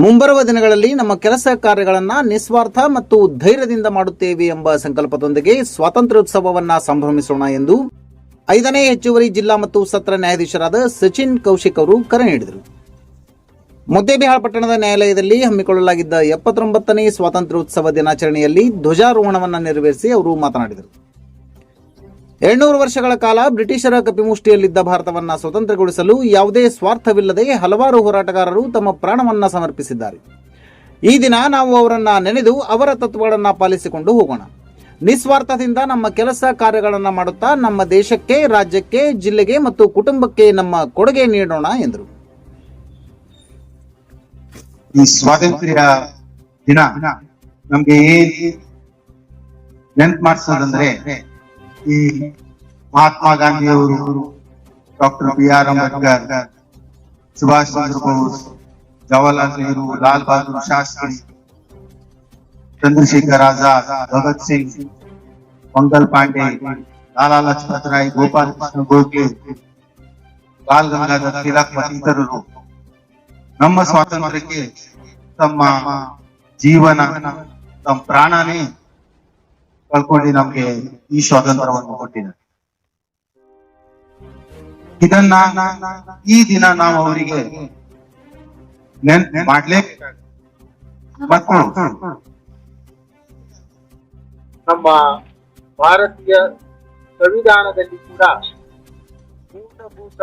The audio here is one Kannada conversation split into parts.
ಮುಂಬರುವ ದಿನಗಳಲ್ಲಿ ನಮ್ಮ ಕೆಲಸ ಕಾರ್ಯಗಳನ್ನು ನಿಸ್ವಾರ್ಥ ಮತ್ತು ಧೈರ್ಯದಿಂದ ಮಾಡುತ್ತೇವೆ ಎಂಬ ಸಂಕಲ್ಪದೊಂದಿಗೆ ಸ್ವಾತಂತ್ರ್ಯೋತ್ಸವವನ್ನು ಸಂಭ್ರಮಿಸೋಣ ಎಂದು ಐದನೇ ಹೆಚ್ಚುವರಿ ಜಿಲ್ಲಾ ಮತ್ತು ಸತ್ರ ನ್ಯಾಯಾಧೀಶರಾದ ಸಚಿನ್ ಕೌಶಿಕ್ ಅವರು ಕರೆ ನೀಡಿದರು. ಮುದ್ದೇಬಿಹಾಳ ಪಟ್ಟಣದ ನ್ಯಾಯಾಲಯದಲ್ಲಿ ಹಮ್ಮಿಕೊಳ್ಳಲಾಗಿದ್ದ ಎಪ್ಪತ್ತೊಂಬತ್ತನೇ ಸ್ವಾತಂತ್ರ್ಯೋತ್ಸವ ದಿನಾಚರಣೆಯಲ್ಲಿ ಧ್ವಜಾರೋಹಣವನ್ನು ನೆರವೇರಿಸಿ ಅವರು ಮಾತನಾಡಿದರು. ಏಳ್ನೂರು ವರ್ಷಗಳ ಕಾಲ ಬ್ರಿಟಿಷರ ಕಪಿಮುಷ್ಟಿಯಲ್ಲಿದ್ದ ಭಾರತವನ್ನ ಸ್ವತಂತ್ರಗೊಳಿಸಲು ಯಾವುದೇ ಸ್ವಾರ್ಥವಿಲ್ಲದೆ ಹಲವಾರು ಹೋರಾಟಗಾರರು ತಮ್ಮ ಪ್ರಾಣವನ್ನ ಸಮರ್ಪಿಸಿದ್ದಾರೆ. ಈ ದಿನ ನಾವು ಅವರನ್ನ ನೆನೆದು ಅವರ ತತ್ವಗಳನ್ನು ಪಾಲಿಸಿಕೊಂಡು ಹೋಗೋಣ. ನಿಸ್ವಾರ್ಥದಿಂದ ನಮ್ಮ ಕೆಲಸ ಕಾರ್ಯಗಳನ್ನು ಮಾಡುತ್ತಾ ನಮ್ಮ ದೇಶಕ್ಕೆ, ರಾಜ್ಯಕ್ಕೆ, ಜಿಲ್ಲೆಗೆ ಮತ್ತು ಕುಟುಂಬಕ್ಕೆ ನಮ್ಮ ಕೊಡುಗೆ ನೀಡೋಣ ಎಂದರು. ಈ ಸ್ವಾತಂತ್ರ್ಯ ದಿನ ನಮ್ಗೆ ಏನ್ ನೆನ್ಪು ಮಾಡಿಸೋದಂದ್ರೆ ಈ ಮಹಾತ್ಮ ಗಾಂಧಿ ಅವರು doctor B R Ambedkar Subhash Chandra Bose Jawaharlal Nehru Lal Bahadur Shastri Chandrashekhar Azad Bhagat Singh Mangal Pandey Lala Lajpat Rai Gopal Krishna Gokhale Bal Gangadhar Tilak ಮತ್ತಿತರರು ನಮ್ಮ ಸ್ವಾತಂತ್ರ್ಯಕ್ಕೆ ತಮ್ಮ ಜೀವನ ತಮ್ಮ ಪ್ರಾಣನೇ ಕಳ್ಕೊಂಡು ನಮ್ಗೆ ಈ ಸ್ವಾತಂತ್ರ್ಯವನ್ನು ಕೊಟ್ಟಿದ್ದಾರೆ ಇದನ್ನ ಈ ದಿನ ನಾವು ಅವರಿಗೆ ಮಾಡ್ಲೇ ನಮ್ಮ ಭಾರತೀಯ ಸಂವಿಧಾನದಲ್ಲಿ ಕೂಡ ಮೂಲಭೂತ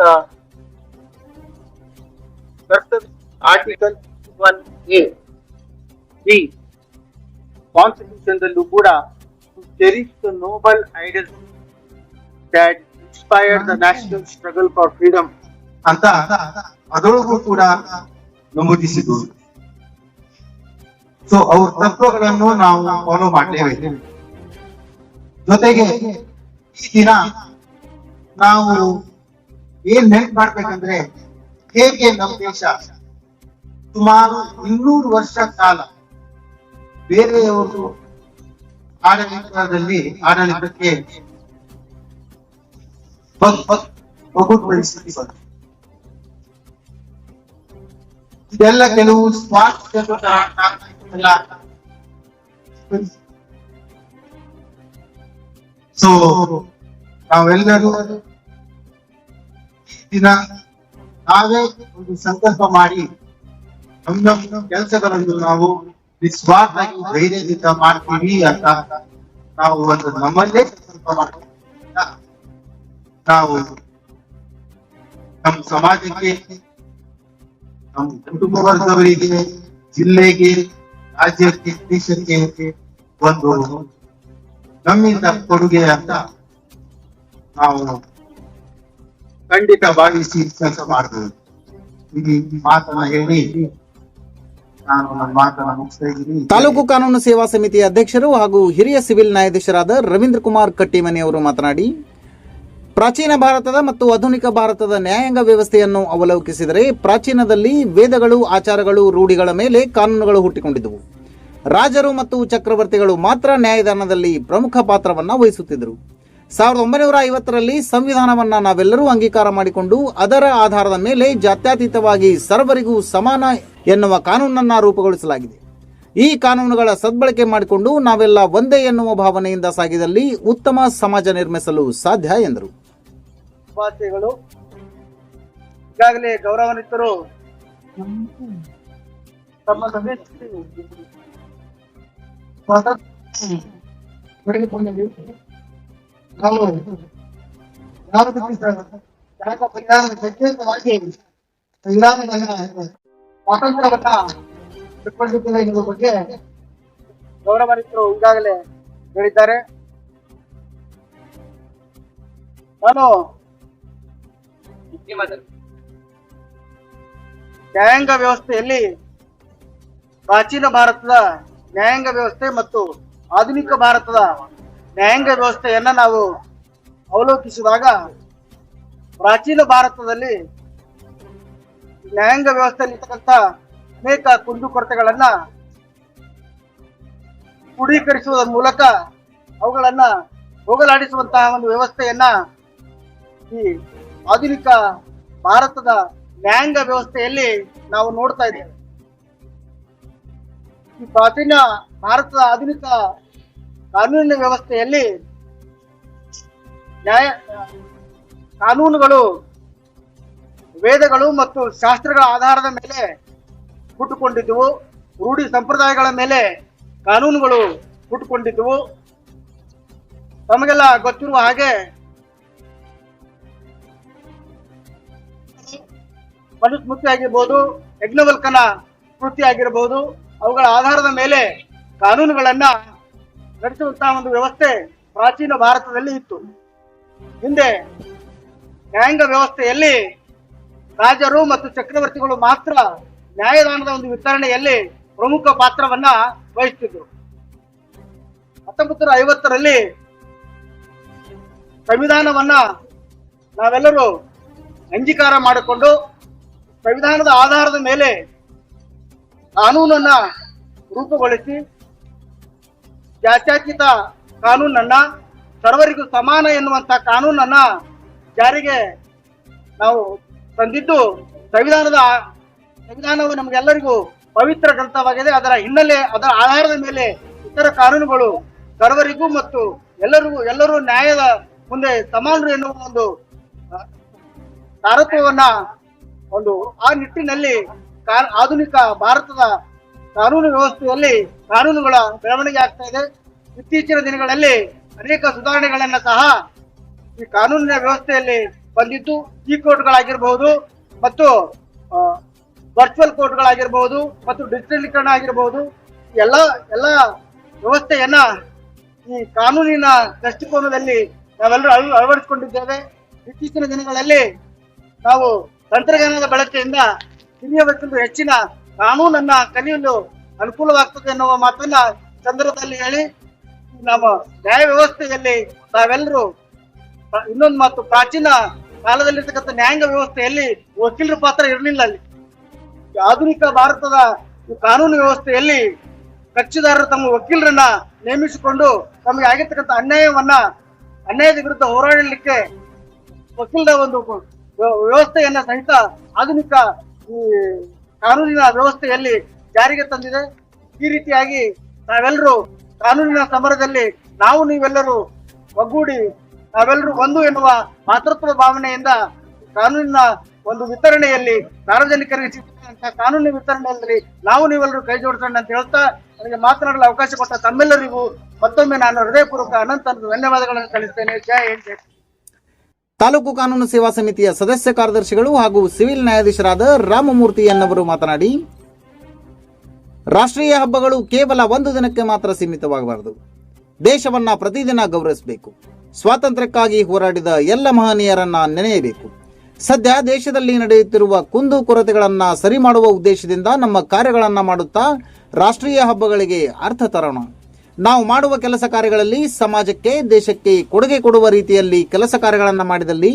ಕರ್ತವ್ಯ ಆರ್ಟಿಕಲ್ ಒನ್ ಎ ಕಾನ್ಸ್ಟಿಟ್ಯೂಷನ್ ದಲ್ಲೂ ಕೂಡ cherish the noble ideal that inspired the national struggle for freedom. ಅಂತ ಅದರೊಳಗೂ ಕೂಡ ನಮೂದಿಸಿದ್ರು ಸೊ ಅವ್ರ ತತ್ವಗಳನ್ನು ನಾವು ಫಾಲೋ ಮಾಡ್ತೇವೆ. ಜೊತೆಗೆ ಈ ದಿನ ನಾವು ಏನ್ ನೆನ್ಪು ಮಾಡ್ಬೇಕಂದ್ರೆ ಹೇಗೆ ನಮ್ಮ ದೇಶ ಸುಮಾರು ಇನ್ನೂರು ವರ್ಷ ಕಾಲ ಬೇರೆಯವರು ಆಡಳಿತದಲ್ಲಿ ಆಡಳಿತಕ್ಕೆ ಬಂತು ಇದೆಲ್ಲ ಕೆಲವು ಸ್ವಾರ್ಥ ಸೊ, ನಾವೆಲ್ಲರೂ ದಿನ ನಾವೇ ಒಂದು ಸಂಕಲ್ಪ ಮಾಡಿ ನಮ್ಮ ಕೆಲಸಗಳನ್ನು ನಾವು ನಿಸ್ವಾರ್ಥವಾಗಿ ಧೈರ್ಯದಿಂದ ಮಾಡ್ತೀವಿ ಅಂತ ನಾವು ಒಂದು ನಮ್ಮಲ್ಲೇ ಸಂಕಲ್ಪ ಮಾಡ್ತೀವಿ. ನಾವು ನಮ್ಮ ಸಮಾಜಕ್ಕೆ, ನಮ್ಮ ಕುಟುಂಬ ವರ್ಗದವರಿಗೆ ಜಿಲ್ಲೆಗೆ, ರಾಜ್ಯಕ್ಕೆ, ದೇಶಕ್ಕೆ ಒಂದು ನಮ್ಮಿಂದ ಕೊಡುಗೆ ಅಂತ ನಾವು ಖಂಡಿತ ಭಾವಿಸಿ ಕೆಲಸ ಮಾಡಬಹುದು ಈ ಮಾತನ್ನ ಹೇಳಿ ತಾಲೂಕು ಕಾನೂನು ಸೇವಾ ಸಮಿತಿಯ ಅಧ್ಯಕ್ಷರು ಹಾಗೂ ಹಿರಿಯ ಸಿವಿಲ್ ನ್ಯಾಯಾಧೀಶರಾದ ರವೀಂದ್ರ ಕುಮಾರ್ ಕಟ್ಟಿಮನಿ ಅವರು ಮಾತನಾಡಿ, ಪ್ರಾಚೀನ ಭಾರತದ ಮತ್ತು ಆಧುನಿಕ ಭಾರತದ ನ್ಯಾಯಾಂಗ ವ್ಯವಸ್ಥೆಯನ್ನು ಅವಲೋಕಿಸಿದರೆ ಪ್ರಾಚೀನದಲ್ಲಿ ವೇದಗಳು, ಆಚಾರಗಳು, ರೂಢಿಗಳ ಮೇಲೆ ಕಾನೂನುಗಳು ಹುಟ್ಟಿಕೊಂಡಿದ್ದವು. ರಾಜರು ಮತ್ತು ಚಕ್ರವರ್ತಿಗಳು ಮಾತ್ರ ನ್ಯಾಯದಾನದಲ್ಲಿ ಪ್ರಮುಖ ಪಾತ್ರವನ್ನು ವಹಿಸುತ್ತಿದ್ದರು. ಸಾವಿರದ ಒಂಬೈನೂರ ಐವತ್ತರಲ್ಲಿ ಸಂವಿಧಾನವನ್ನು ನಾವೆಲ್ಲರೂ ಅಂಗೀಕಾರ ಮಾಡಿಕೊಂಡು ಅದರ ಆಧಾರದ ಮೇಲೆ ಜಾತ್ಯತೀತವಾಗಿ ಸರ್ವರಿಗೂ ಸಮಾನ ಎನ್ನುವ ಕಾನೂನನ್ನ ರೂಪುಗೊಳಿಸಲಾಗಿದೆ. ಈ ಕಾನೂನುಗಳ ಸದ್ಬಳಕೆ ಮಾಡಿಕೊಂಡು ನಾವೆಲ್ಲ ಒಂದೇ ಎನ್ನುವ ಭಾವನೆಯಿಂದ ಸಾಗಿದಲ್ಲಿ ಉತ್ತಮ ಸಮಾಜ ನಿರ್ಮಿಸಲು ಸಾಧ್ಯ, ಎಂದರು. ಈಗಾಗಲೇ ತಮ್ಮ ನಾವು ಪ್ರತ್ಯೇಕವಾಗಿ ಸ್ವಾತಂತ್ರ್ಯವನ್ನ ಎನ್ನುವ ಬಗ್ಗೆ ಗೌರವಾನ್ವಿತರು ಈಗಾಗಲೇ ಹೇಳಿದ್ದಾರೆ. ನಾನು ನ್ಯಾಯಾಂಗ ವ್ಯವಸ್ಥೆಯಲ್ಲಿ ಪ್ರಾಚೀನ ಭಾರತದ ನ್ಯಾಯಾಂಗ ವ್ಯವಸ್ಥೆ ಮತ್ತು ಆಧುನಿಕ ಭಾರತದ ನ್ಯಾಯಾಂಗ ವ್ಯವಸ್ಥೆಯನ್ನ ನಾವು ಅವಲೋಕಿಸಿದಾಗ ಪ್ರಾಚೀನ ಭಾರತದಲ್ಲಿ ನ್ಯಾಯಾಂಗ ವ್ಯವಸ್ಥೆಯಲ್ಲಿ ಇರ್ತಕ್ಕಂಥ ಅನೇಕ ಕುಂದುಕೊರತೆಗಳನ್ನ ಕ್ರೋಢೀಕರಿಸುವುದರ ಮೂಲಕ ಅವುಗಳನ್ನ ಹೋಗಲಾಡಿಸುವಂತಹ ಒಂದು ವ್ಯವಸ್ಥೆಯನ್ನ ಈ ಆಧುನಿಕ ಭಾರತದ ನ್ಯಾಯಾಂಗ ವ್ಯವಸ್ಥೆಯಲ್ಲಿ ನಾವು ನೋಡ್ತಾ ಇದ್ದೇವೆ. ಈ ಪ್ರಾಚೀನ ಭಾರತದ ಆಧುನಿಕ ಕಾನೂನಿನ ವ್ಯವಸ್ಥೆಯಲ್ಲಿ ನ್ಯಾಯ, ಕಾನೂನುಗಳು, ವೇದಗಳು ಮತ್ತು ಶಾಸ್ತ್ರಗಳ ಆಧಾರದ ಮೇಲೆ ಹುಟ್ಟುಕೊಂಡಿದ್ದವು. ರೂಢಿ ಸಂಪ್ರದಾಯಗಳ ಮೇಲೆ ಕಾನೂನುಗಳು ಹುಟ್ಟುಕೊಂಡಿದ್ದವು. ತಮಗೆಲ್ಲ ಗೊತ್ತಿರುವ ಹಾಗೆ ಮನುಸ್ಮೃತಿ ಆಗಿರ್ಬೋದು ಯಜ್ಞವಲ್ಕನ ಕೃತಿ ಆಗಿರಬಹುದು ಅವುಗಳ ಆಧಾರದ ಮೇಲೆ ಕಾನೂನುಗಳನ್ನ ನಡೆಸುವಂತಹ ಒಂದು ವ್ಯವಸ್ಥೆ ಪ್ರಾಚೀನ ಭಾರತದಲ್ಲಿ ಇತ್ತು. ಹಿಂದೆ ನ್ಯಾಯಾಂಗ ವ್ಯವಸ್ಥೆಯಲ್ಲಿ ರಾಜರು ಮತ್ತು ಚಕ್ರವರ್ತಿಗಳು ಮಾತ್ರ ನ್ಯಾಯದಾನದ ಒಂದು ವಿತರಣೆಯಲ್ಲಿ ಪ್ರಮುಖ ಪಾತ್ರವನ್ನ ವಹಿಸುತ್ತಿದ್ದರು ಹತ್ತೊಂಬತ್ತು ನೂರ ಐವತ್ತರಲ್ಲಿ ಸಂವಿಧಾನವನ್ನ ನಾವೆಲ್ಲರೂ ಅಂಗೀಕಾರ ಮಾಡಿಕೊಂಡು ಸಂವಿಧಾನದ ಆಧಾರದ ಮೇಲೆ ಕಾನೂನನ್ನ ರೂಪುಗೊಳಿಸಿ ಜಾತ್ಯತೀತ ಕಾನೂನನ್ನ ಸರ್ವರಿಗೂ ಸಮಾನ ಎನ್ನುವಂತ ಕಾನೂನನ್ನ ಜಾರಿಗೆ ನಾವು ತಂದಿದ್ದು ಸಂವಿಧಾನದ ಸಂವಿಧಾನವು ನಮಗೆಲ್ಲರಿಗೂ ಪವಿತ್ರ ಗ್ರಂಥವಾಗಿದೆ. ಅದರ ಹಿನ್ನೆಲೆ, ಅದರ ಆಧಾರದ ಮೇಲೆ ಇತರ ಕಾನೂನುಗಳು ಸರ್ವರಿಗೂ ಮತ್ತು ಎಲ್ಲರಿಗೂ, ಎಲ್ಲರೂ ನ್ಯಾಯದ ಮುಂದೆ ಸಮಾನರು ಎನ್ನುವ ಒಂದು ತಾರತ್ವವನ್ನ ಒಂದು ಆ ನಿಟ್ಟಿನಲ್ಲಿ ಆಧುನಿಕ ಭಾರತದ ಕಾನೂನು ವ್ಯವಸ್ಥೆಯಲ್ಲಿ ಕಾನೂನುಗಳ ಬೆಳವಣಿಗೆ ಆಗ್ತಾ ಇದೆ. ಇತ್ತೀಚಿನ ದಿನಗಳಲ್ಲಿ ಅನೇಕ ಸುಧಾರಣೆಗಳನ್ನ ಸಹ ಈ ಕಾನೂನಿನ ವ್ಯವಸ್ಥೆಯಲ್ಲಿ ಬಂದಿದ್ದು. ಈ ಕೋರ್ಟ್ಗಳಾಗಿರಬಹುದು ಮತ್ತು ವರ್ಚುವಲ್ ಕೋರ್ಟ್ಗಳಾಗಿರಬಹುದು ಮತ್ತು ಡಿಜಿಟಲೀಕರಣ ಆಗಿರಬಹುದು ಎಲ್ಲ ಎಲ್ಲ ವ್ಯವಸ್ಥೆಯನ್ನ ಈ ಕಾನೂನಿನ ದೃಷ್ಟಿಕೋನದಲ್ಲಿ ನಾವೆಲ್ಲರೂ ಅಳ, ಅಳವಡಿಸಿಕೊಂಡಿದ್ದೇವೆ. ಇತ್ತೀಚಿನ ದಿನಗಳಲ್ಲಿ ನಾವು ತಂತ್ರಜ್ಞಾನದ ಬಳಕೆಯಿಂದ ಹಿರಿಯವಕ್ಕಿಂತ ಹೆಚ್ಚಿನ ಕಾನೂನನ್ನ ಕಲಿಯಲು ಅನುಕೂಲವಾಗ್ತದೆ ಎನ್ನುವ ಮಾತನ್ನ ಚಂದ್ರದಲ್ಲಿ ಹೇಳಿ, ನಮ್ಮ ನ್ಯಾಯ ವ್ಯವಸ್ಥೆಯಲ್ಲಿ ನಾವೆಲ್ಲರೂ ಇನ್ನೊಂದು ಮಾತು, ಪ್ರಾಚೀನ ಕಾಲದಲ್ಲಿರ್ತಕ್ಕಂಥ ನ್ಯಾಯಾಂಗ ವ್ಯವಸ್ಥೆಯಲ್ಲಿ ವಕೀಲರ ಪಾತ್ರ ಇರಲಿಲ್ಲ ಅಲ್ಲಿ. ಆಧುನಿಕ ಭಾರತದ ಕಾನೂನು ವ್ಯವಸ್ಥೆಯಲ್ಲಿ ಕಕ್ಷಿದಾರರು ತಮ್ಮ ವಕೀಲರನ್ನ ನೇಮಿಸಿಕೊಂಡು ತಮಗೆ ಆಗಿರ್ತಕ್ಕಂಥ ಅನ್ಯಾಯವನ್ನ, ಅನ್ಯಾಯದ ವಿರುದ್ಧ ಹೋರಾಡಲಿಕ್ಕೆ ವಕೀಲರ ಒಂದು ವ್ಯ- ವ್ಯವಸ್ಥೆಯನ್ನ ಸಹಿತ ಆಧುನಿಕ ಈ ಕಾನೂನಿನ ವ್ಯವಸ್ಥೆಯಲ್ಲಿ ಜಾರಿಗೆ ತಂದಿದೆ. ಈ ರೀತಿಯಾಗಿ ನಾವೆಲ್ಲರೂ ಕಾನೂನಿನ ಸಮರದಲ್ಲಿ ನಾವು ನೀವೆಲ್ಲರೂ ಒಗ್ಗೂಡಿ ನಾವೆಲ್ಲರೂ ಒಂದು ಎನ್ನುವ ಮಾತೃತ್ವದ ಭಾವನೆಯಿಂದ ಕಾನೂನಿನ ಒಂದು ವಿತರಣೆಯಲ್ಲಿ ಸಾರ್ವಜನಿಕರಿಗೆ ಸಿಗ್ತಕ್ಕಂಥ ಕಾನೂನಿನ ವಿತರಣೆಯಲ್ಲಿ ನಾವು ನೀವೆಲ್ಲರೂ ಕೈ ಜೋಡಿಸೋಣ ಅಂತ ಹೇಳ್ತಾ ನನಗೆ ಮಾತನಾಡಲು ಅವಕಾಶ ಕೊಟ್ಟ ತಮ್ಮೆಲ್ಲರಿಗೂ ಮತ್ತೊಮ್ಮೆ ನಾನು ಹೃದಯಪೂರ್ವಕ ಅನಂತ ಧನ್ಯವಾದಗಳನ್ನು ಕಳಿಸ್ತೇನೆ ಜಯ ಜೈ ತಾಲೂಕು ಕಾನೂನು ಸೇವಾ ಸಮಿತಿಯ ಸದಸ್ಯ ಕಾರ್ಯದರ್ಶಿಗಳು ಹಾಗೂ ಸಿವಿಲ್ ನ್ಯಾಯಾಧೀಶರಾದ ರಾಮಮೂರ್ತಿ ಎನ್ನವರು ಮಾತನಾಡಿ, ರಾಷ್ಟ್ರೀಯ ಹಬ್ಬಗಳು ಕೇವಲ ಒಂದು ದಿನಕ್ಕೆ ಮಾತ್ರ ಸೀಮಿತವಾಗಬಾರದು. ದೇಶವನ್ನ ಪ್ರತಿದಿನ ಗೌರವಿಸಬೇಕು. ಸ್ವಾತಂತ್ರ್ಯಕ್ಕಾಗಿ ಹೋರಾಡಿದ ಎಲ್ಲ ಮಹನೀಯರನ್ನ ನೆನೆಯಬೇಕು. ಸದ್ಯ ದೇಶದಲ್ಲಿ ನಡೆಯುತ್ತಿರುವ ಕುಂದು ಕೊರತೆಗಳನ್ನ ಸರಿ ಮಾಡುವ ಉದ್ದೇಶದಿಂದ ನಮ್ಮ ಕಾರ್ಯಗಳನ್ನ ಮಾಡುತ್ತಾ ರಾಷ್ಟ್ರೀಯ ಹಬ್ಬಗಳಿಗೆ ಅರ್ಥ ತರೋಣ. ನಾವು ಮಾಡುವ ಕೆಲಸ ಕಾರ್ಯಗಳಲ್ಲಿ ಸಮಾಜಕ್ಕೆ, ದೇಶಕ್ಕೆ ಕೊಡುಗೆ ಕೊಡುವ ರೀತಿಯಲ್ಲಿ ಕೆಲಸ ಕಾರ್ಯಗಳನ್ನು ಮಾಡಿದಲ್ಲಿ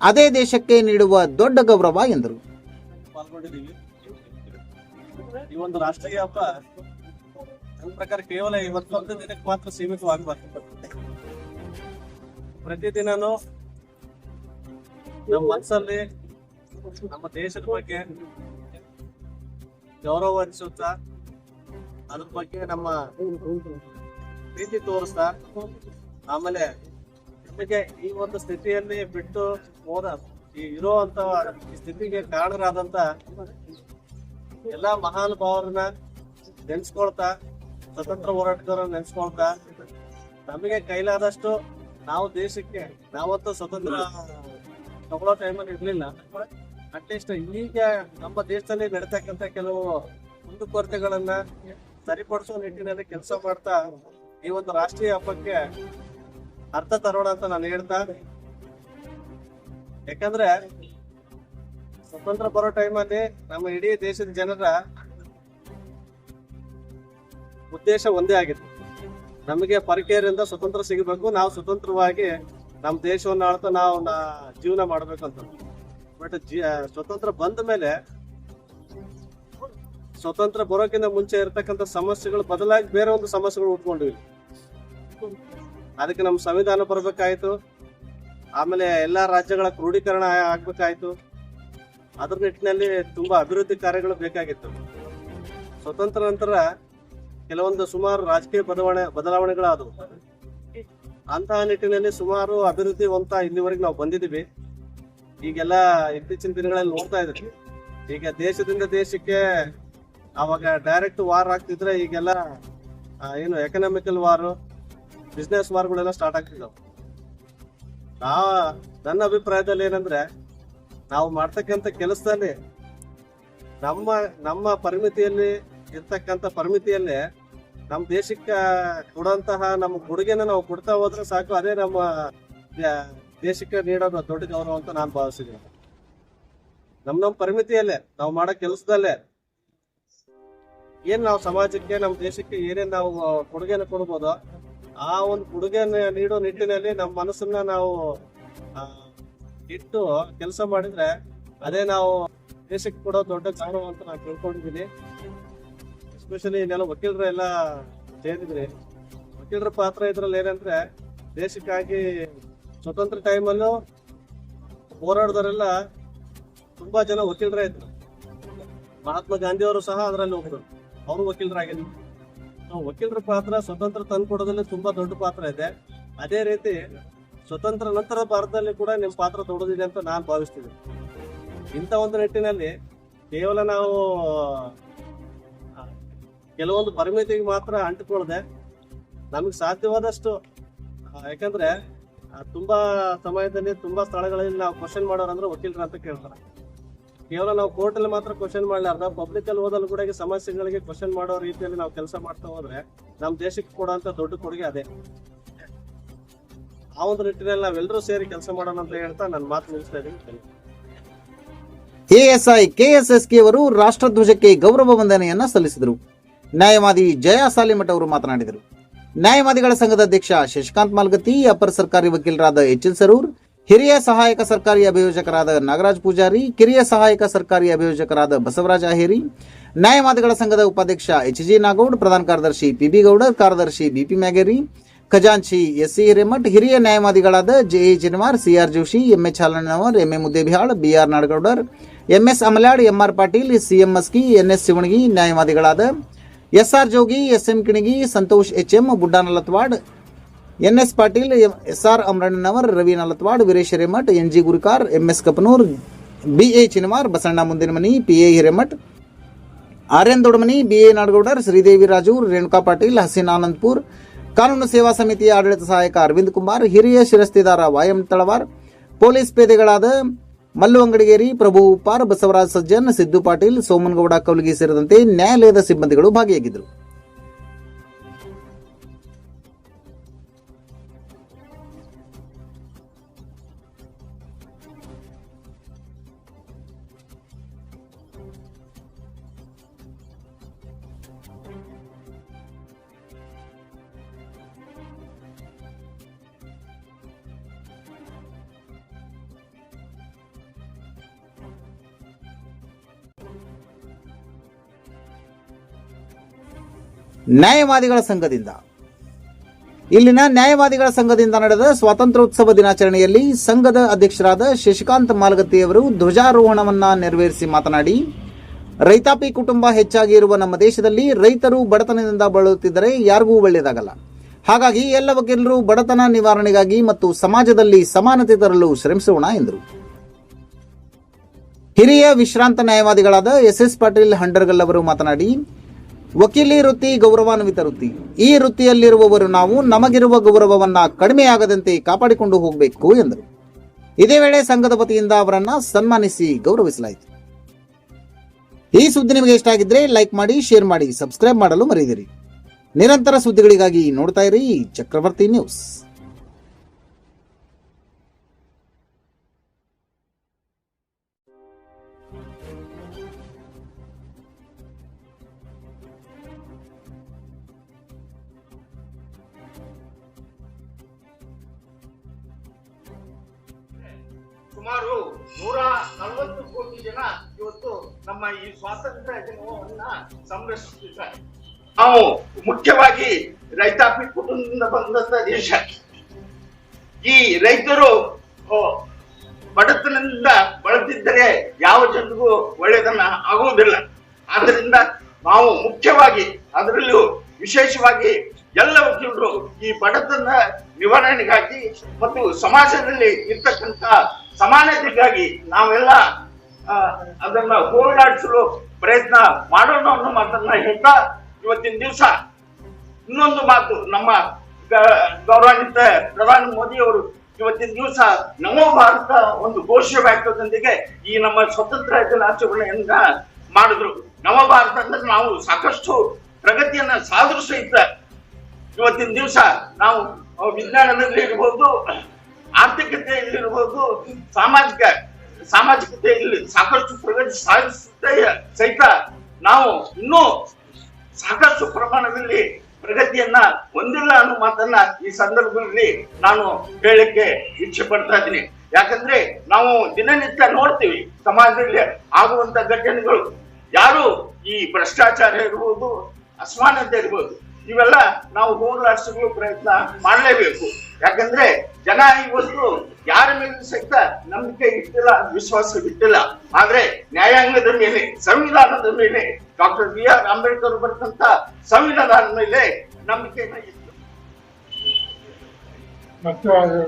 ಅದೇ ದೇಶಕ್ಕೆ ನೀಡುವ ದೊಡ್ಡ ಗೌರವ ಎಂದರು. ಈ ಒಂದು ರಾಷ್ಟ್ರೀಯ ಹಬ್ಬ ನನ್ನ ಪ್ರಕಾರ ಕೇವಲ ಇವತ್ತೊಂದು ದಿನಕ್ಕೆ ಮಾತ್ರ ಸೀಮಿತವಾಗಬಾರ್ದು ಪ್ರತಿದಿನನು ನಮ್ಮ ಮನಸ್ಸಲ್ಲಿ, ನಮ್ಮ ದೇಶದ ಬಗ್ಗೆ ಗೌರವ ಹರಿಸುತ್ತಾ ಅದ್ರ ಬಗ್ಗೆ ನಮ್ಮ ಪ್ರೀತಿ ತೋರಿಸ್ತಾ ಆಮೇಲೆ ನಮಗೆ ಈ ಒಂದು ಸ್ಥಿತಿಯಲ್ಲಿ ಬಿಟ್ಟು ಹೋದ ಈ ಇರುವಂತ ಈ ಸ್ಥಿತಿಗೆ ಕಾರಣರಾದಂತ ಎಲ್ಲಾ ಮಹಾನುಭಾವರನ್ನ ನೆನ್ಸ್ಕೊಳ್ತಾ, ಸ್ವತಂತ್ರ ಹೋರಾಟಗಾರರ ನೆನ್ಸ್ಕೊಳ್ತಾ, ನಮಗೆ ಕೈಲಾದಷ್ಟು ನಾವು ದೇಶಕ್ಕೆ ನಾವಂತೂ ಸ್ವತಂತ್ರ ತಗೊಳ್ಳೋ ಟೈಮಲ್ಲಿ ಇರ್ಲಿಲ್ಲ. ಅಟ್ಲೀಸ್ಟ್ ಈಗ ನಮ್ಮ ದೇಶದಲ್ಲಿ ನಡೀತಕ್ಕಂತ ಕೆಲವು ಕುಂದುಕೊರತೆಗಳನ್ನ ಸರಿಪಡಿಸುವ ನಿಟ್ಟಿನಲ್ಲಿ ಕೆಲಸ ಮಾಡ್ತಾ ಈ ಒಂದು ರಾಷ್ಟ್ರೀಯ ಹಬ್ಬಕ್ಕೆ ಅರ್ಥ ತರೋಣ ಅಂತ ನಾನು ಹೇಳ್ತಾ ಯಾಕಂದ್ರೆ ಸ್ವತಂತ್ರ ಬರೋ ಟೈಮಲ್ಲಿ ನಮ್ಮ ಇಡೀ ದೇಶದ ಜನರ ಉದ್ದೇಶ ಒಂದೇ ಆಗಿತ್ತು. ನಮಗೆ ಪರಕೀಯರಿಂದ ಸ್ವತಂತ್ರ ಸಿಗಬೇಕು, ನಾವು ಸ್ವತಂತ್ರವಾಗಿ ನಮ್ಮ ದೇಶವನ್ನು ಆಳ್ತಾ ನಾವು ಜೀವನ ಮಾಡ್ಬೇಕು ಅಂತ. ಬಟ್ ಸ್ವತಂತ್ರ ಬಂದ ಮೇಲೆ ಸ್ವತಂತ್ರ ಬರೋಕ್ಕಿಂತ ಮುಂಚೆ ಇರತಕ್ಕಂಥ ಸಮಸ್ಯೆಗಳು ಬದಲಾಗಿ ಬೇರೆ ಒಂದು ಸಮಸ್ಯೆಗಳು ಉಟ್ಕೊಂಡಿವಿ. ಅದಕ್ಕೆ ನಮ್ಮ ಸಂವಿಧಾನ ಬರಬೇಕಾಯ್ತು. ಆಮೇಲೆ ಎಲ್ಲ ರಾಜ್ಯಗಳ ಕ್ರೋಢೀಕರಣ ಆಗ್ಬೇಕಾಯ್ತು. ಅದ್ರ ನಿಟ್ಟಿನಲ್ಲಿ ತುಂಬಾ ಅಭಿವೃದ್ಧಿ ಕಾರ್ಯಗಳು ಬೇಕಾಗಿತ್ತು. ಸ್ವತಂತ್ರ ನಂತರ ಕೆಲವೊಂದು ಸುಮಾರು ರಾಜಕೀಯ ಬದಲಾವಣೆ ಬದಲಾವಣೆಗಳಾದವು. ಅಂತಹ ನಿಟ್ಟಿನಲ್ಲಿ ಸುಮಾರು ಅಭಿವೃದ್ಧಿ ಹೊಂತ ಇಲ್ಲಿವರೆಗೆ ನಾವು ಬಂದಿದ್ದೀವಿ. ಈಗೆಲ್ಲ ಇತ್ತೀಚಿನ ದಿನಗಳಲ್ಲಿ ನೋಡ್ತಾ ಇದ್ರಿ ಈಗ ದೇಶದಿಂದ ದೇಶಕ್ಕೆ ಅವಾಗ ಡೈರೆಕ್ಟ್ ವಾರ್ ಆಗ್ತಿದ್ರೆ ಈಗೆಲ್ಲ ಏನು ಎಕನಾಮಿಕಲ್ ವಾರ್ ಬಿಸ್ನೆಸ್ ವಾರ್ಗಳೆಲ್ಲ ಸ್ಟಾರ್ಟ್ ಆಗ್ತಿದ್ದಾವೆ ನಾ ನನ್ನ ಅಭಿಪ್ರಾಯದಲ್ಲಿ ಏನಂದ್ರೆ, ನಾವು ಮಾಡ್ತಕ್ಕಂಥ ಕೆಲಸದಲ್ಲಿ ನಮ್ಮ ನಮ್ಮ ಪರಿಮಿತಿಯಲ್ಲಿ ಇರ್ತಕ್ಕಂಥ ಪರಿಮಿತಿಯಲ್ಲಿ ನಮ್ಮ ದೇಶಕ್ಕೆ ಕೊಡುವಂತಹ ನಮ್ಮ ಕೊಡುಗೆನ ನಾವು ಕೊಡ್ತಾ ಹೋದ್ರೆ ಸಾಕು, ಅದೇ ನಮ್ಮ ದೇಶಕ್ಕೆ ನೀಡೋದು ದೊಡ್ಡ ಗೌರವ ಅಂತ ನಾನು ಭಾವಿಸಿದ್ದೀನಿ. ನಮ್ಮ ನಮ್ಮ ಪರಿಮಿತಿಯಲ್ಲೇ ನಾವು ಮಾಡೋ ಕೆಲಸದಲ್ಲೇ ಏನ್ ನಾವು ಸಮಾಜಕ್ಕೆ ನಮ್ಮ ದೇಶಕ್ಕೆ ಏನೇನು ನಾವು ಕೊಡುಗೆನ ಕೊಡ್ಬೋದು ಆ ಒಂದು ಕೊಡುಗೆ ನೀಡೋ ನಿಟ್ಟಿನಲ್ಲಿ ನಮ್ಮ ಮನಸ್ಸನ್ನ ನಾವು ಇಟ್ಟು ಕೆಲಸ ಮಾಡಿದ್ರೆ ಅದೇ ನಾವು ದೇಶಕ್ಕೆ ಕೊಡೋ ದೊಡ್ಡ ಕಾರಣ ಅಂತ ನಾನು ಕೇಳ್ಕೊಂಡಿದ್ದೀನಿ ಎಸ್ಪೆಷಲಿ ಇನ್ನೆಲ್ಲ ವಕೀಲರು ಎಲ್ಲ ಸೇರಿದ್ರಿ ವಕೀಲರ ಪಾತ್ರ ಇದ್ರಲ್ಲಿ ಏನಂದ್ರೆ ದೇಶಕ್ಕಾಗಿ ಸ್ವತಂತ್ರ ಟೈಮಲ್ಲೂ ಹೋರಾಡಿದವರೆಲ್ಲ ತುಂಬಾ ಜನ ವಕೀಲರೇ ಇದ್ರು. ಮಹಾತ್ಮ ಗಾಂಧಿಯವರು ಸಹ ಅದರಲ್ಲಿ ಹೋಗಿದ್ರು ಅವರು ವಕೀಲರಾಗಿದ್ರು. ವಕೀಲರ ಪಾತ್ರ, ಸ್ವತಂತ್ರ ತಂದುಕೊಡೋದ್ರಲ್ಲಿ ತುಂಬಾ ದೊಡ್ಡ ಪಾತ್ರ ಇದೆ. ಅದೇ ರೀತಿ ಸ್ವತಂತ್ರ ನಂತರ ಭಾರತದಲ್ಲಿ ಕೂಡ ನಿಮ್ಮ ಪಾತ್ರ ದೊಡ್ಡದಿದೆ ಅಂತ ನಾನು ಭಾವಿಸ್ತೀನಿ ಇಂಥ ಒಂದು ನಿಟ್ಟಿನಲ್ಲಿ ಕೇವಲ ನಾವು ಕೆಲವೊಂದು ಪರಿಮಿತಿಗೆ ಮಾತ್ರ ಅಂಟಿಕೊಳ್ಳದೆ ನಮಗೆ ಸಾಧ್ಯವಾದಷ್ಟು ಯಾಕಂದ್ರೆ ತುಂಬಾ ಸಮಯದಲ್ಲಿ ತುಂಬಾ ಸ್ಥಳಗಳಲ್ಲಿ ನಾವು ಕ್ವಶನ್ ಮಾಡೋರಂದ್ರೆ ವಕೀಲರು ಅಂತ ಕೇಳ್ತಾರೆ. ಕೇವಲ ನಾವು ಕೋರ್ಟ್ ಅಲ್ಲಿ ಮಾತ್ರ ಕ್ವಶನ್ ಮಾಡಲಾರ್ದ ಪಬ್ಲಿಕ್ ಅಲ್ಲಿ ಓದಲು ಕೂಡ ಸಮಸ್ಯೆಗಳಿಗೆ ಕ್ವಶನ್ ಮಾಡೋ ರೀತಿಯಲ್ಲಿ ನಾವು ಕೆಲಸ ಮಾಡ್ತಾ ಹೋದ್ರೆ ನಮ್ಮ ದೇಶಕ್ಕೆ ಕೊಡುವಂತ ದೊಡ್ಡ ಕೊಡುಗೆ ಅದೇ. ಆ ಒಂದು ನಿಟ್ಟಿನಲ್ಲಿ ನಾವೆಲ್ಲರೂ ಸೇರಿ ಕೆಲಸ ಮಾಡೋಣ ಅಂತ ಹೇಳ್ತಾ ನನ್ನ ಮಾತು ಮುಗಿಸ್ತಾ ಇದ್ದೀನಿ. ಎಎಸ್ಐ ಕೆಎಸ್ಎಸ್ಕೆ ಅವರು ರಾಷ್ಟ್ರಧ್ವಜಕ್ಕೆ ಗೌರವ ವಂದನೆಯನ್ನ ಸಲ್ಲಿಸಿದರು. ನ್ಯಾಯವಾದಿ ಜಯಾ ಸಾಲಿಮಠ ಅವರು ಮಾತನಾಡಿದರು. ನ್ಯಾಯವಾದಿಗಳ ಸಂಘದ ಅಧ್ಯಕ್ಷ ಶಶಿಕಾಂತ್ ಮಾಲ್ಗತಿ, ಅಪರ ಸರ್ಕಾರಿ ವಕೀಲರಾದ ಎಚ್ ಎಲ್ ಸರೂರ್ ಹಿರಿಯ ಸಹಾಯಕ ಸರ್ಕಾರಿ ಅಭಿಯೋಜಕರಾದ ನಾಗರಾಜ್ ಪೂಜಾರಿ, ಕಿರಿಯ ಸಹಾಯಕ ಸರ್ಕಾರಿ ಅಭಿಯೋಜಕರಾದ ಬಸವರಾಜ ಅಹೇರಿ ನ್ಯಾಯವಾದಿಗಳ ಸಂಘದ ಉಪಾಧ್ಯಕ್ಷ ಎಚ್ ಜಿ ನಾಗೌಡ್, ಪ್ರಧಾನ ಕಾರ್ಯದರ್ಶಿ ಪಿಬಿ ಗೌಡರ್, ಕಾರ್ಯದರ್ಶಿ ಬಿಪಿ ಮ್ಯಾಗೇರಿ ಖಜಾಂಚಿ ಎಸ್ ಸಿ ಹಿರೇಮಠ್, ಹಿರಿಯ ನ್ಯಾಯವಾದಿಗಳಾದ J A C C R Joshi M H Halannavar M A Muddebihal, B R Nadagoudar, M S Amalad M R Patil, C M Maski, N S Shivanagi ನ್ಯಾಯವಾದಿಗಳಾದ S R Jogi, S M Kinagi, Santosh H M Budda Nalatwad N S Patil S R Amarannavar, Ravi Nalatwad, Veeresh Hiremath Gurukar Gurikar, M S Kapanur, B A Chinwar Basanna Mundinamani, P A Hiremath, R N Dodamani A Nadagoudar, Shridevi Raju, Renuka Patil, Haseen Anandpur, ಕಾನೂನು ಸೇವಾ ಸಮಿತಿಯ ಆಡಳಿತ ಸಹಾಯಕ ಅರವಿಂದ್ ಕುಮಾರ್ ಹಿರಿಯ ಶಿರಸ್ತಿದಾರ ವಾಯಂ ತಳವಾರ್, ಪೊಲೀಸ್ ಪೇದೆಗಳಾದ ಮಲ್ಲು ಅಂಗಡಿಗೇರಿ, ಪ್ರಭು ಉಪ್ಪಾರ್, ಬಸವರಾಜ್ ಸಜ್ಜನ್, ಸಿದ್ದು ಪಾಟೀಲ್, ಸೋಮನಗೌಡ ಕೌಲಗಿ ಸೇರಿದಂತೆ ನ್ಯಾಯಾಲಯದ ಸಿಬ್ಬಂದಿಗಳು ಭಾಗಿಯಾಗಿದ್ದರು. ನ್ಯಾಯವಾದಿಗಳ ಸಂಘದಿಂದ. ಇಲ್ಲಿನ ನ್ಯಾಯವಾದಿಗಳ ಸಂಘದಿಂದ ನಡೆದ ಸ್ವಾತಂತ್ರ್ಯೋತ್ಸವ ದಿನಾಚರಣೆಯಲ್ಲಿ ಸಂಘದ ಅಧ್ಯಕ್ಷರಾದ ಶಶಿಕಾಂತ್ ಮಾಲಗತ್ತಿಯವರು ಧ್ವಜಾರೋಹಣವನ್ನು ನೆರವೇರಿಸಿ ಮಾತನಾಡಿ, ರೈತಾಪಿ ಕುಟುಂಬ ಹೆಚ್ಚಾಗಿ ಇರುವ ನಮ್ಮ ದೇಶದಲ್ಲಿ ರೈತರು ಬಡತನದಿಂದ ಬಳಲುತ್ತಿದ್ದರೆ ಯಾರಿಗೂ ಒಳ್ಳೆಯದಾಗಲ್ಲ. ಹಾಗಾಗಿ ಎಲ್ಲ ವಕೀಲರು ಬಡತನ ನಿವಾರಣೆಗಾಗಿ ಮತ್ತು ಸಮಾಜದಲ್ಲಿ ಸಮಾನತೆ ತರಲು ಶ್ರಮಿಸೋಣ ಎಂದರು. ಹಿರಿಯ ವಿಶ್ರಾಂತ ನ್ಯಾಯವಾದಿಗಳಾದ ಎಸ್ ಎಸ್ ಪಾಟೀಲ್ ಹಂಡರ್ಗಲ್ ಅವರು ಮಾತನಾಡಿ ವಕೀಲಿ ವೃತ್ತಿ, ಗೌರವಾನ್ವಿತ ವೃತ್ತಿ. ಈ ವೃತ್ತಿಯಲ್ಲಿರುವವರು ನಾವು ನಮಗಿರುವ ಗೌರವವನ್ನ ಕಡಿಮೆಯಾಗದಂತೆ ಕಾಪಾಡಿಕೊಂಡು ಹೋಗಬೇಕು ಎಂದರು. ಇದೇ ವೇಳೆ ಸಂಘದ ವತಿಯಿಂದ ಅವರನ್ನ ಸನ್ಮಾನಿಸಿ ಗೌರವಿಸಲಾಯಿತು. ಈ ಸುದ್ದಿ ನಿಮಗೆ ಇಷ್ಟ ಆಗಿದ್ರೆ ಲೈಕ್ ಮಾಡಿ, ಶೇರ್ ಮಾಡಿ, ಸಬ್ಸ್ಕ್ರೈಬ್ ಮಾಡಲು ಮರೆಯದಿರಿ. ನಿರಂತರ ಸುದ್ದಿಗಳಿಗಾಗಿ ನೋಡ್ತಾ ಇರಿ ಚಕ್ರವರ್ತಿ ನ್ಯೂಸ್. ನಲವತ್ತು ಕೋಟಿ ಜನ ಇವತ್ತು ನಮ್ಮ ಈ ಸ್ವಾತಂತ್ರ್ಯ ದಿನವನ್ನ ಸಂರಕ್ಷಿಸಿದ್ದಾರೆ ನಾವು ಮುಖ್ಯವಾಗಿ ರೈತಾಪಿ ಕುಟುಂಬದಿಂದ ಬಂದಂತ ದೇಶ. ಈ ರೈತರು ಬಡತನದಿಂದ ಬಳದಿದ್ದರೆ ಯಾವ ಜನರಿಗೂ ಒಳ್ಳೆಯದನ್ನ ಆಗುವುದಿಲ್ಲ. ಆದ್ರಿಂದ ನಾವು ಮುಖ್ಯವಾಗಿ ಅದರಲ್ಲೂ ವಿಶೇಷವಾಗಿ ಎಲ್ಲ ವಕೀಲರು ಈ ಬಡತನ ನಿವಾರಣೆಗಾಗಿ ಮತ್ತು ಸಮಾಜದಲ್ಲಿ ಇರ್ತಕ್ಕಂಥ ಸಮಾನತೆಗಾಗಿ ನಾವೆಲ್ಲ ಅದನ್ನ ಹೋರಾಡಿಸಲು ಪ್ರಯತ್ನ ಮಾಡೋಣ ಅನ್ನೋ ಮಾತನ್ನ ಹೇಳ್ತಾ ಇವತ್ತಿನ ದಿವಸ. ಇನ್ನೊಂದು ಮಾತು ನಮ್ಮ ಗೌರವಾನ್ವಿತ ಪ್ರಧಾನಿ ಮೋದಿ ಅವರು ಇವತ್ತಿನ ದಿವಸ ನಮೋ ಭಾರತ ಒಂದು ಘೋಷ ವ್ಯಾಖ್ಯದೊಂದಿಗೆ ಈ ನಮ್ಮ ಸ್ವತಂತ್ರ ದಿನಾಚರಣೆಯನ್ನ ಮಾಡಿದ್ರು. ನವ ಭಾರತ ಅಂದ್ರೆ ನಾವು ಸಾಕಷ್ಟು ಪ್ರಗತಿಯನ್ನ ಸಾಧಿಸು ಇವತ್ತಿನ ದಿವಸ ನಾವು ವಿಜ್ಞಾನದಲ್ಲಿ ಇರ್ಬೋದು ಆರ್ಥಿಕತೆಯಲ್ಲಿ ಇರ್ಬೋದು ಸಾಮಾಜಿಕ ಸಾಮಾಜಿಕತೆಯಲ್ಲಿ ಸಾಕಷ್ಟು ಪ್ರಗತಿ ಸಾಧಿಸುತ್ತೆ ಸಹಿತ ನಾವು ಇನ್ನೂ ಸಾಕಷ್ಟು ಪ್ರಮಾಣದಲ್ಲಿ ಪ್ರಗತಿಯನ್ನ ಹೊಂದಿಲ್ಲ ಅನ್ನೋ ಮಾತನ್ನ ಈ ಸಂದರ್ಭದಲ್ಲಿ ನಾನು ಹೇಳಲಿಕ್ಕೆ ಇಚ್ಛೆ ಪಡ್ತಾ ಇದ್ದೀನಿ. ಯಾಕಂದ್ರೆ ನಾವು ದಿನನಿತ್ಯ ನೋಡ್ತೀವಿ ಸಮಾಜದಲ್ಲಿ ಆಗುವಂತ ಘಟನೆಗಳು. ಯಾರು ಈ ಭ್ರಷ್ಟಾಚಾರ ಇರ್ಬೋದು, ಅಸಮಾನತೆ ಇರ್ಬೋದು, ಇವೆಲ್ಲ ನಾವು ಹೋಗಲಾಡಿಸಲು ಪ್ರಯತ್ನ ಮಾಡಲೇಬೇಕು. ಯಾಕಂದ್ರೆ ಜನ ಇವತ್ತು ಯಾರ ಮೇಲೆ ಸಹಿತ ನಂಬಿಕೆ ಇಟ್ಟಿಲ್ಲ, ವಿಶ್ವಾಸ ಇಟ್ಟಿಲ್ಲ ಆದ್ರೆ ನ್ಯಾಯಾಂಗದ ಮೇಲೆ, ಸಂವಿಧಾನದ ಮೇಲೆ, ಡಾಕ್ಟರ್ ಬಿ ಆರ್ ಅಂಬೇಡ್ಕರ್ ಬರೆದಂತ ಸಂವಿಧಾನದ ಮೇಲೆ ನಂಬಿಕೆ ಮತ್ತು ಅದು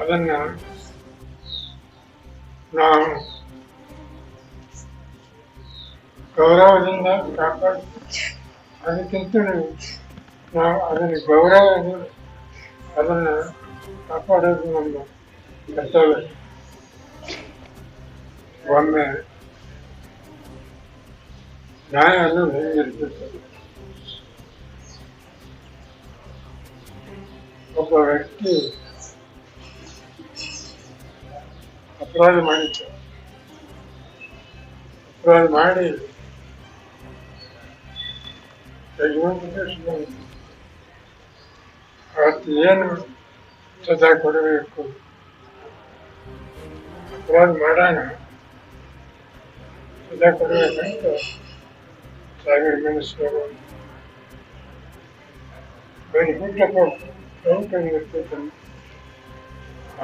ಅದನ್ನು ನಾವು ಗೌರವದಿಂದ ಕಾಪಾಡಿ. ಅದಕ್ಕಿಂತ ನಾವು ಅದನ್ನು ಗೌರವ ಅದನ್ನು ಕಾಪಾಡೋದು ನಮ್ಮ ಕರ್ತವ್ಯ. ಒಮ್ಮೆ ನ್ಯಾಯ ಅನ್ನೋದು ಹೇಗಿರ್ತದೆ ಒಬ್ಬ ವ್ಯಕ್ತಿ ಅಪರಾಧ ಮಾಡಿದ್ದ. ಅಪರಾಧ ಮಾಡಿ ತೆಗೆಯುವಂತ ಅವತ್ತು ಏನು ಸದಾ ಕೊಡಬೇಕು ಅಪರಾಧ ಮಾಡೋಣ ಸದಾ ಕೊಡಬೇಕಂತ ಸಾವಿರ ಮನುಷ್ಯರು ಬರೀ ಹುಟ್ಟಪ್ಪ ಇರ್ತೈತೆ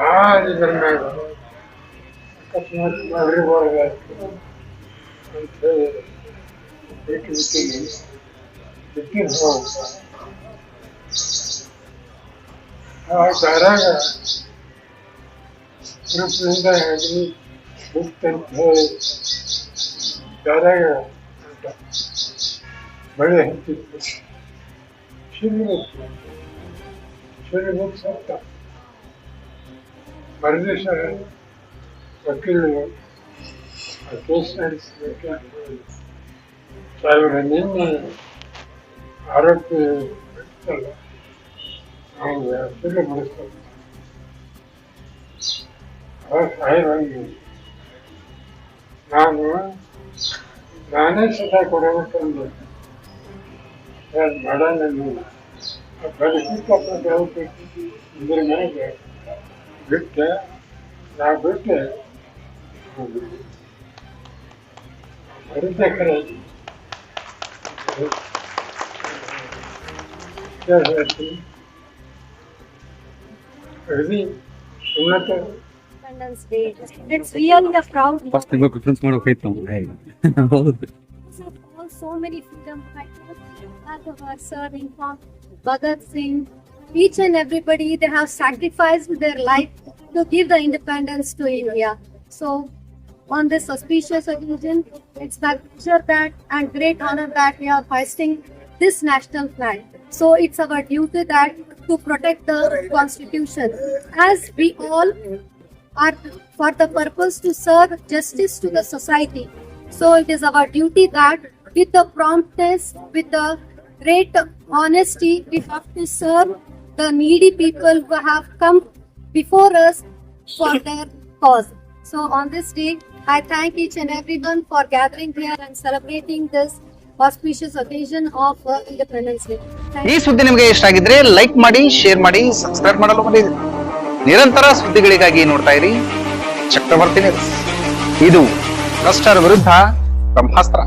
ಆ ಇದ್ರ ಮ್ಯಾಗ ಅಕಸ್ಮಾತ್ ಮರಿಬಾರ್ದಾಯ್ತು ಅಂತ ಹೇಳಿ ಬಿಟ್ಟು ಬಿಟ್ಟಿನಿ लेकिन हो। कारागार हृदय अग्नि मुक्त भय कारागार बड़े हैं शरीर शरीर सकता मर्ज़ी से वकील लोग और केस चाहे वो रंजीन में ಇರ್ತಲ್ಲ ಅವ್ರಿಗೆ ಬಿಡಿಸ್ತಾರೆ ಅವಾಗ ಸಾಯಿರಂಗಿ ನಾನು ನಾನೇ ಸದಾ ಕೊಡಬೇಕಂದು ನೀವು ಪರಿಸ್ಥಿತಿ ದೇವತೆ ಇದ್ರ ಮೇಲೆ ಬಿಟ್ಟೆ, ನಾ ಬಿಟ್ಟೆ. ಬರುತ್ತೆ ಕರೆ. ಹೇಳ್ತೀನಿ ಅಗದಿ ಉನ್ನತ Independence Day. It's really a proud first ನಿಮಗೆ ಪ್ರಿಫರೆನ್ಸ್ ಮಾಡೋಕೈತೆ ನಾವು ಹೌದು of all so many freedom fighters. Bhagavad Sir, informed Bhagat Singh, each and everybody they have sacrificed their life to give the independence to India. So on this auspicious occasion, it's my pleasure that and great honor that we are hoisting this national flag. So it's our duty that to protect the constitution as we all are for the purpose to serve justice to the society. So it is our duty that with the promptness, with the great honesty, we have to serve the needy people who have come before us for their cause. So on this day, I thank each and everyone for gathering here and celebrating this auspicious occasion Independence Day. Thank ಈ ಸುದ್ದಿ ನಿಮಗೆ ಇಷ್ಟ ಆಗಿದ್ರೆ ಲೈಕ್ ಮಾಡಿ ಶೇರ್ ಮಾಡಿ ಸಬ್ಸ್ಕ್ರೈಬ್ ಮಾಡಲು ಮರೆಯದಿರಿ ನಿರಂತರ ಸುದ್ದಿಗಳಿಗಾಗಿ ನೋಡ್ತಾ ಇರಿ. ಚಕ್ರವರ್ತಿ ಇದು ಭ್ರಷ್ಟರ ವಿರುದ್ಧ ಬ್ರಹ್ಮಾಸ್ತ್ರ.